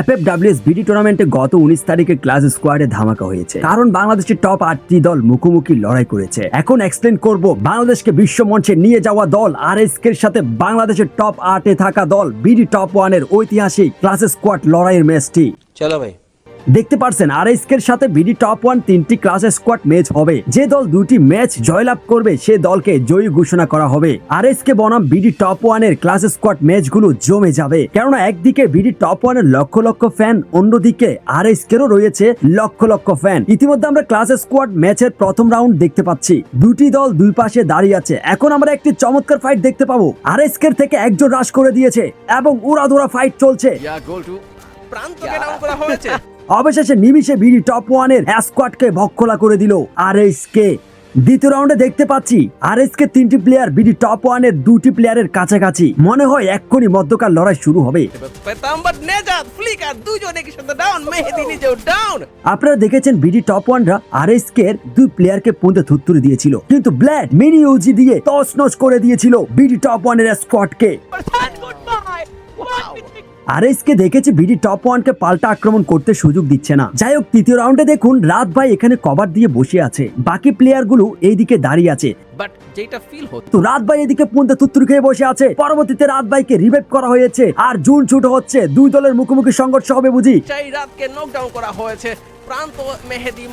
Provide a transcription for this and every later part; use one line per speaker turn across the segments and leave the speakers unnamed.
FFWS BD টুর্নামেন্টে গত উনিশ তারিখে ক্লাস স্কোয়াডে ধামাকা হয়েছে। কারণ বাংলাদেশের টপ আটটি দল মুখোমুখি লড়াই করেছে। এখন এক্সপ্লেন করব বাংলাদেশকে বিশ্ব মঞ্চে নিয়ে যাওয়া দল আর এর সাথে বাংলাদেশের টপ আটে থাকা দল বিডি টপ ওয়ানের ঐতিহাসিক ক্লাস স্কোয়াড লড়াইয়ের ম্যাচটি।
চলো ভাই।
দেখতে পারছেন আর এর সাথে বিডি টপ ওয়ান তিনটি ক্লাস স্কোয়াড ম্যাচ হবে। যে দল দুটি ম্যাচ জয়লাভ করবে, সে দলকে জয়ী ঘোষণা করা হবে। আর কে বনাম বিডি টপ ওয়ানের ক্লাস স্কোয়াড ম্যাচগুলো জমে যাবে। কেননা একদিকে বিডি টপ ওয়ানের লক্ষ লক্ষ ফ্যান অন্যদিকে আর কেরও রয়েছে লক্ষ লক্ষ ফ্যান ইতিমধ্যে আমরা ক্লাস স্কোয়াড ম্যাচের প্রথম রাউন্ড দেখতে পাচ্ছি। দুটি দল দুই পাশে দাঁড়িয়ে আছে। এখন আমরা একটি চমৎকার ফাইট দেখতে পাবো। আর এর থেকে একজন রাশ করে দিয়েছে এবং উড়াধুরা ফাইট চলছে।
করা হয়েছে।
অবশেষে নিমিশে বিডি টপ ওয়ানের স্কোয়াডকে ভক্ষলা করে দিল আর কে দ্বিতীয় রাউন্ডে দেখতে পাচ্ছি আর কে তিনটি প্লেয়ার বিডি টপ ওয়ানের দুটি প্লেয়ারের কাছাকাছি। মনে হয় এক্ষুনি মধ্যকার লড়াই শুরু হবে। আপনারা দেখেছেন বিডি টপ ওয়ানরা আর এর দুই প্লেয়ারকে পুঁতে থুত্তুরি দিয়েছিল। কিন্তু ব্ল্যাড মিনি ইউজি দিয়ে তছনছ করে দিয়েছিল বিডি টপ ওয়ানের স্কোয়াডকে আর কে দেখেছি বিডি টপ ওয়ানকে পাল্টা আক্রমণ করতে সুযোগ দিচ্ছে না। যাই হোক তৃতীয় রাউন্ডে দেখুন রাত ভাই এখানে কভার দিয়ে বসে আছে। বাকি প্লেয়ারগুলো এইদিকে দাঁড়িয়ে আছে।
বাট যেটা ফিল হতো
তো রাত ভাই এদিকে পুনতে তুত্তুর খেয়ে বসে আছে। পরবর্তীতে রাত ভাইকে রিভাইভ করা হয়েছে। আর জুন ছুট হচ্ছে। দুই দলের মুখোমুখি সংঘর্ষ হবে বুঝি।
সেই রাতকে নকডাউন করা হয়েছে। প্রান্ত মেহেদি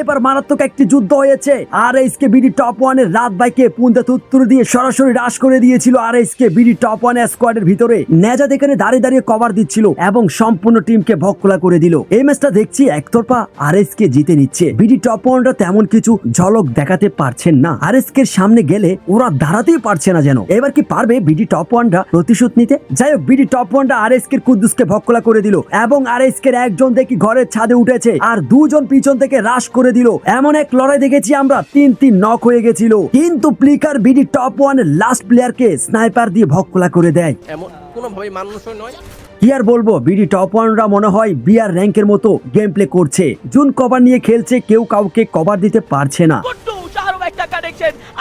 এবার মারাত্মক একটি যুদ্ধ হয়েছে। R S K BD top ওয়ানের রাত বাইকে তুত্তুর দিয়ে সরাসরি করে দিয়েছিল R S K BD top one স্কোয়াডের ভিতরে। নেজাদ এখানে দাঁড়িয়ে দাঁড়িয়ে কভার দিচ্ছিল এবং সম্পূর্ণ টিমকে ভক্কলা করে দিল। এই ম্যাচটা দেখছি একতরফা আর এস কে জিতে নিচ্ছে। বিডি টপ ওয়ানরা তেমন কিছু ঝলক দেখাতে পারছেন না। আর এস কে সামনে গেলে ওরা দাঁড়াতেই পারছে না যেন। এবার কি পারবে বিডি টপ ওয়ানরা প্রতিশোধ নিতে? যাই হোক বিডি টপ ওয়ানরা আর এস কে কুদ্দুসকে ভক্কলা করে দিল এবং আর এস কে একজন দেখি ঘরের ছাদে উঠেছে। আর দুজন পিছন থেকে রাশ করে দিল। এমন এক লড়াই দেখেছি আমরা তিন তিন নক হয়ে গেছিল। কিন্তু প্লিকার বিডি টপ ওয়ান লাস্ট প্লেয়ারকে স্নাইপার দিয়ে ভক্কলা করে দেয়।
এমন কোনোভাবেই মানুষই নয়।
কি আর বলব বিডি টপ ওয়ানরা মনে হয় বিআর র্যাঙ্কের মতো গেম প্লে করছে। জুন কভার নিয়ে খেলছে কেউ কাউকে কভার দিতে পারছে না।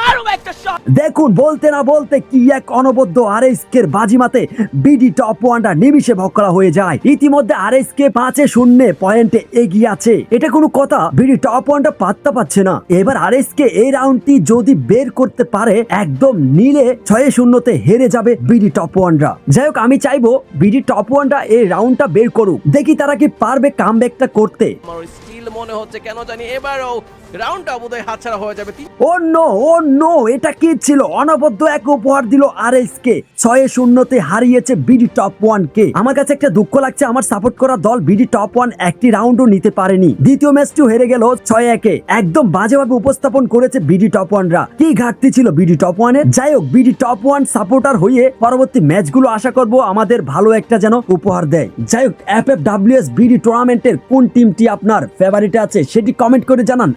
আরও একটা
দেখুন বলতে না বলতে কি এক অনবদ্য আর এর বাজিমাতে বিডি টপ ওয়ানটা নিমিশে ভক্কলা হয়ে যায়। ইতিমধ্যে আর এস কে পাঁচে শূন্য পয়েন্টে এগিয়ে আছে। এটা কোনো কথা বিডি টপ ওয়ানটা পাত্তা পাচ্ছে না। এবার আর এস কে এই রাউন্ডটি যদি বের করতে পারে একদম নীলে ছয় শূন্যতে হেরে যাবে বিডি টপ ওয়ানরা। যাই হোক আমি চাইব বিডি টপ ওয়ানরা এই রাউন্ডটা বের করুক। দেখি তারা কি পারবে কামব্যাকটা করতে।
স্কিল মনে হচ্ছে কেন জানি এবারও রাউন্ডটা বোধহয় হাতছাড়া হয়ে যাবে।
ও নো ও নো, এটা কি ছিল? অনবদ্য এক উপহার দিল আর এস কে ছয় শূন্যতে হারিয়েছে বিডি টপ ওয়ান কে। আমার কাছে একটা দুঃখ লাগছে, আমার সাপোর্ট করা দল বিডি টপ ওয়ান একটি রাউন্ডও নিতে পারেনি। দ্বিতীয় ম্যাচটিও হেরে গেল ছয় একে। একদম বাজেভাবে উপস্থাপন করেছে বিডি টপ ওয়ানরা কি ঘাটতি ছিল বিডি টপ ওয়ানের যাই হোক বিডি টপ ওয়ান সাপোর্টার হয়ে পরবর্তী ম্যাচগুলো আশা করব আমাদের ভালো একটা যেন উপহার দেয়। যাই হোক F F W S BD টুর্নামেন্টের কোন টিমটি আপনার ফেভারিটে আছে সেটি কমেন্ট করে জানান।